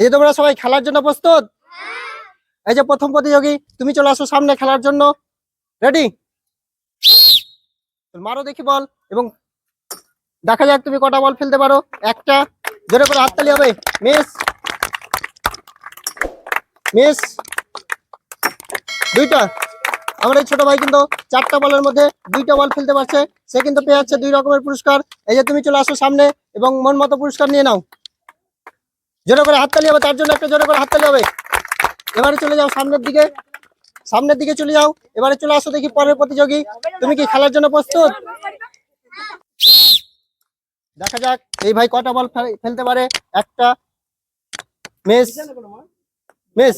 এই যে তোমরা সবাই খেলার জন্য প্রস্তুত? এই যে প্রথম প্রতিযোগী, তুমি চলে আসো সামনে খেলার জন্য। রেডি মারো দেখি বল, এবং দেখা যাক তুমি কটা বল ফেলতে পারো। একটা, জোরে করে হাততালি হবে। মিস মিস দুইটা। আমার এই ছোট ভাই কিন্তু চারটা বলের মধ্যে দুইটা বল ফেলতে পারছে। সে কিন্তু পেয়ে যাচ্ছে দুই রকমের পুরস্কার। এই যে তুমি চলে আসো সামনে, এবং মন মতো পুরস্কার নিয়ে নাও। জোরে করে হাততালি হবে, তার জন্য একটা জোরে করে হাততালি হবে। এবারে চলে যাও সামনের দিকে। সামনের দিকে চলে যাও। এবারে চলে আসো দেখি পরের প্রতিযোগী। তুমি কি খেলার জন্য প্রস্তুত? দেখা যাক, এই ভাই কটা বল ফেল- ফেলতে পারে। একটা, মিস মিস।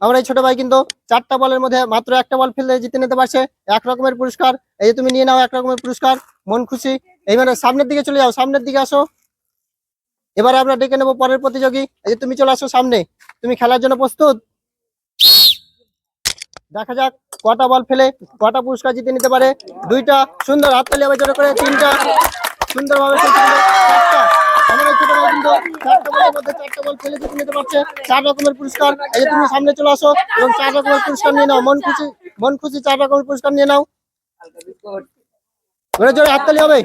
আমার এই ছোট ভাই কিন্তু চারটা বলের মধ্যে মাত্র একটা বল ফেলতে জিতে নিতে পারছে। এক রকমের পুরস্কার। এই যে তুমি নিয়ে নাও এক রকমের পুরস্কার। মন খুশি। এইবারে সামনের দিকে চলে যাও, সামনের দিকে আসো। এবারে আমরা ডেকে নেব পরের প্রতিযোগী। এই যে তুমি চলে আসো সামনে। তুমি খেলার জন্য প্রস্তুত? দেখা যাক, কটা বল ফেলে, কটা পুরস্কার জিতে নিতে পারে। দুইটা সুন্দর হাততালি হবে জোরে করে, তিনটা সুন্দরভাবে চার রকমের পুরস্কার। এই তুমি সামনে চলে আসো এবং চার রকমের পুরস্কার নিয়ে নাও। মন খুশি মন খুশি চার রকমের নিয়ে নাও। জোরে হাততালি হবে।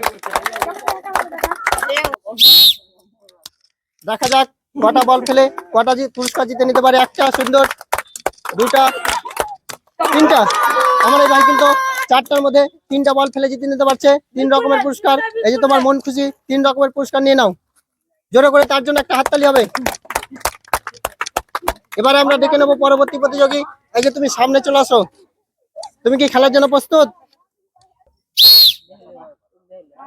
দেখা যাক, কটা বল ফেলে কটা পুরস্কার জিতে নিতে পারে একটা, সুন্দর দুটা তিনটা। আমার এই ভাই কিন্তু চারটার মধ্যে তিনটা বল ফেলে জিতে নিতে পারছে। তিন রকমের পুরস্কার। এই যে তোমার মন খুশি, তিন রকমের পুরস্কার নিয়ে নাও। জোরে করে তার জন্য একটা হাততালি হবে। এবারে আমরা ডেকে নেব পরবর্তী প্রতিযোগী। এই যে তুমি সামনে চলে আসো। তুমি কি খেলার জন্য প্রস্তুত?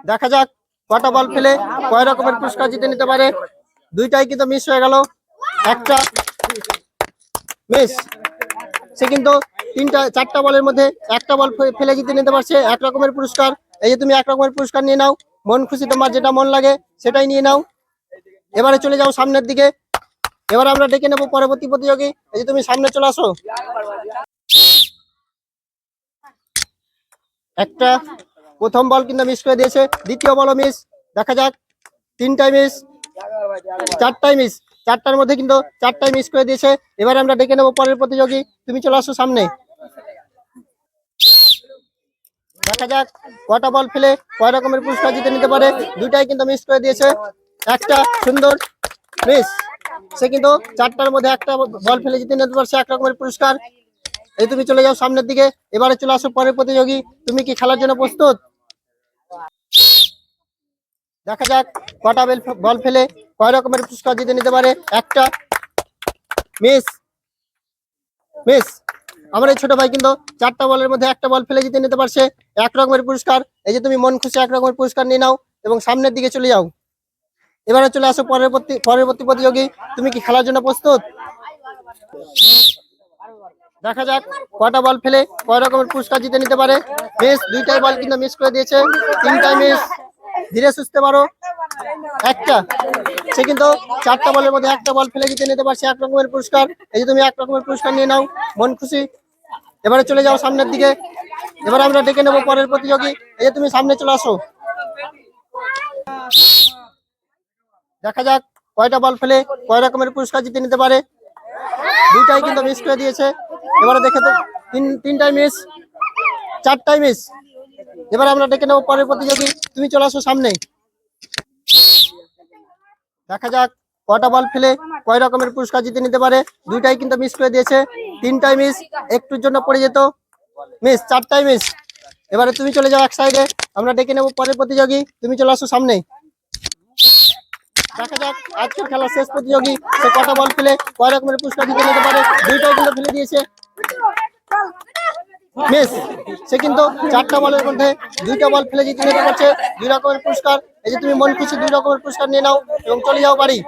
দেখা যাক, কটা বল ফেলে কয় রকমের পুরস্কার জিতে নিতে পারে। দুইটাই কিন্তু মিস হয়ে গেল। একটা মিস সে কিন্তু তিনটা, চারটা বলের মধ্যে একটা বল ফেলে জিতে নিতে পারছে। এক রকমের পুরস্কার। এই যে তুমি এক রকমের পুরস্কার নিয়ে নাও। মন খুশি তোমার যেটা মন লাগে সেটাই নিয়ে নাও। এবারে চলে যাও সামনের দিকে। এবার আমরা ডেকে নেব পরবর্তী প্রতিযোগী। এই যে তুমি সামনে চলে আসো। একটা, প্রথম বল কিন্তু মিস করে দিয়েছে। দ্বিতীয় বলও মিস দেখা যাক। তিনটাই মিস চারটাই মিস চারটার মধ্যে কিন্তু চারটাই মিস করে দিয়েছে। এবার আমরা ডেকে নেব পরের প্রতিযোগী। তুমি চলে আসো সামনে। দেখা যাক, কটা বল ফেলে কয় রকমের পুরস্কার জিতে নিতে পারে। দুইটাই কিন্তু মিস করে দিয়েছে। একটা সুন্দর মিস সে কিন্তু চারটার মধ্যে একটা বল ফেলে জিতে নিতে পারছে এক রকমের পুরস্কার। এই তুমি চলে যাও সামনের দিকে। এবারে চলে আসো পরের প্রতিযোগী। তুমি কি খেলার জন্য প্রস্তুত? দেখা যাক, কটা বেল বল ফেলে, কয় রকমের পুরস্কার জিতে নিতে পারে? একটা। মিস। মিস, আমার এই ছোট ভাই কিন্তু চারটা বলের মধ্যে একটা বল ফেলে জিতে নিতে পারছে। এক রকমের পুরস্কার। এই যে তুমি মন খুশি, এক রকমের পুরস্কার নিয়ে নাও এবং সামনের দিকে চলে যাও। এবারে চলে আসো পরবর্তী পরবর্তী প্রতিযোগী। তুমি কি খেলার জন্য প্রস্তুত? দেখা যাক, কটা বল ফেলে, কয় রকমের পুরস্কার জিতে নিতে পারে? মিস, দুইটাই বল কিন্তু মিস করে দিয়েছে। তিনটাই মিস। ধীরে সুস্থে পারো একটা। সে কিন্তু চারটা বলের মধ্যে একটা বল ফেলে জিতে নিতে পারছে এক রকমের পুরস্কার। এই যে তুমি এক রকমের পুরস্কার নিয়ে নাও, মন খুশি। এবারে চলে যাও সামনের দিকে। এবার আমরা ডেকে নেব পরের প্রতিযোগী। এই যে তুমি সামনে চলে আসো। দেখা যাক কয়টা বল ফেলে কয় রকমের পুরস্কার জিতে নিতে পারে। দুইটাই কিন্তু মিস করে দিয়েছে। এবারে দেখে তো, তিন তিনটাই মিস চারটাই মিস এবার আমরা ডেকে নেব পরের প্রতিযোগী। তুমি চলে আসো সামনে। দেখা যাক কটা বল ফেলে, কয় রকমের পুরস্কার জিতে নিতে পারে। দুইটাই কিন্তু মিস করে দিয়েছে। তিনটাই মিস একটুর জন্য পড়ে যেত। মিস চারটাই মিস এবারে তুমি চলে যাও এক সাইডে আমরা ডেকে নেব পরের প্রতিযোগী। তুমি চলে আসো সামনে। দেখা যাক, আজকের খেলার শেষ প্রতিযোগী, সে কটা বল ফেলে, কয় রকমের পুরস্কার জিতে নিতে পারে। দুইটাই কিন্তু ফেলে দিয়েছে। মিস, সে কিন্তু চারটা বলের মধ্যে দুইটা বল ফেলে জিতে নিতে পারছে। দুই রকমের পুরস্কার। এই যে তুমি মন খুশি, দুই রকমের পুরস্কার নিয়ে নাও এবং চলে যাও বাড়ি।